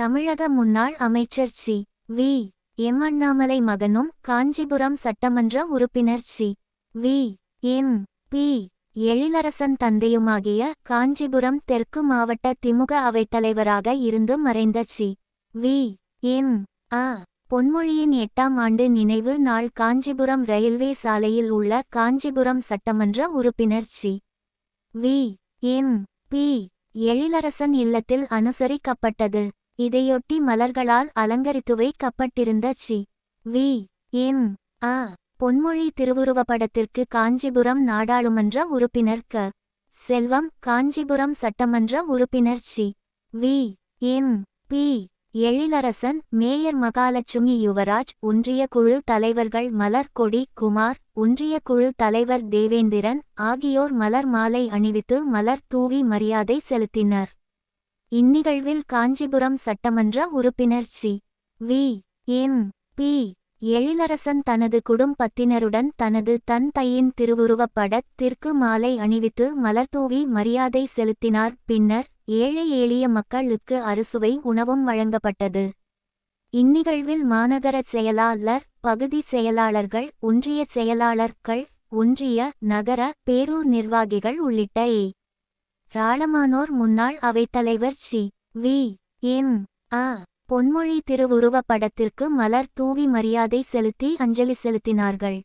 தமிழக முன்னாள் அமைச்சர் சி. வி. எம் அண்ணாமலை மகனும் காஞ்சிபுரம் சட்டமன்ற உறுப்பினர் C. V. M. P. Ezhilarasan தந்தையுமாகிய Kanchipuram தெற்கு மாவட்ட திமுக அவைத்தலைவராக இருந்து மறைந்த சி. வி. எம். அ. பொன்மொழியின் எட்டாம் ஆண்டு நினைவு நாள் காஞ்சிபுரம் ரயில்வே சாலையில் உள்ள காஞ்சிபுரம் சட்டமன்ற உறுப்பினர் C. V. M. P. Ezhilarasan இல்லத்தில் அனுசரிக்கப்பட்டது. இதையொட்டி மலர்களால் அலங்கரித்து வைக்கப்பட்டிருந்த சி. வி. எம். அ பொன்மொழி திருவுருவப்படத்திற்கு காஞ்சிபுரம் நாடாளுமன்ற உறுப்பினர் க. செல்வம் காஞ்சிபுரம் சட்டமன்ற உறுப்பினர் C. V. M. P. Ezhilarasan mayor Mahalakshmi Yuvaraj ஒன்றிய குழு தலைவர்கள் மலர் கொடி குமார் ஒன்றிய குழு தலைவர் தேவேந்திரன் ஆகியோர் மலர் மாலை அணிவித்து மலர் தூவி மரியாதை செலுத்தினர். இந்நிகழ்வில் காஞ்சிபுரம் சட்டமன்ற உறுப்பினர் C. V. M. P. Ezhilarasan தனது குடும்பத்தினருடன் தனது தன் தையின் திருவுருவப்படத்திற்கு மாலை அணிவித்து மலர்தூவி மரியாதை செலுத்தினார். பின்னர் ஏழை எளிய மக்களுக்கு அறுசுவை உணவும் வழங்கப்பட்டது. இந்நிகழ்வில் மாநகர செயலாளர் பகுதி செயலாளர்கள் ஒன்றிய செயலாளர்கள் ஒன்றிய நகர பேரூர் நிர்வாகிகள் உள்ளிட்ட ஏ. ராளமானோர் முன்னாள் அவைத்தலைவர் சி. வி. எம். அ பொன்மொழி திருவுருவப் படத்திற்கு மலர் தூவி மரியாதை செலுத்தி அஞ்சலி செலுத்தினார்கள்.